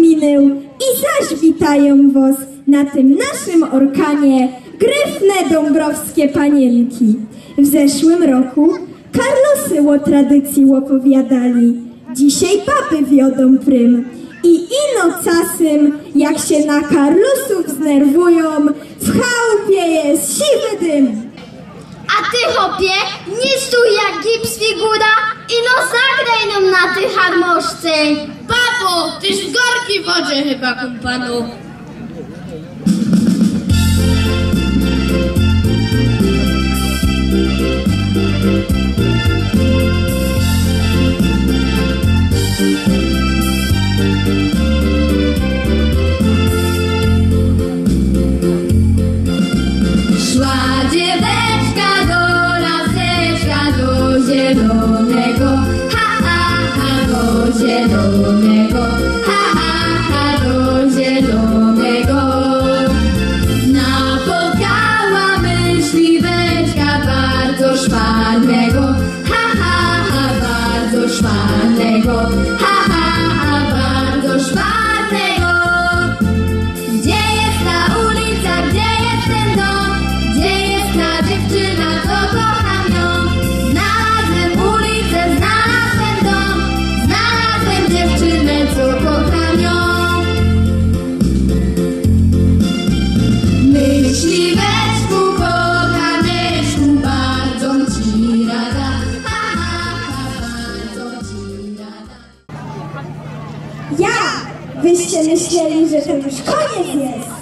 Minął i zaś witają was na tym naszym orkanie gryfne dąbrowskie panienki. W zeszłym roku Karlosy o tradycji opowiadali. Dzisiaj papy wiodą prym. I ino czasem, jak się na Karlusów znerwują, w chałupie jest siwy dym. A ty, hopie, nie stój jak gips figura i no zagraj nam na ty harmoszce. Papo, tyś w gorkiej wodzie chyba, kumpanu. Szła dzieweczka do laseczka, do ha, 곳에 돈을 고 Wyście myśleli, że to już koniec jest.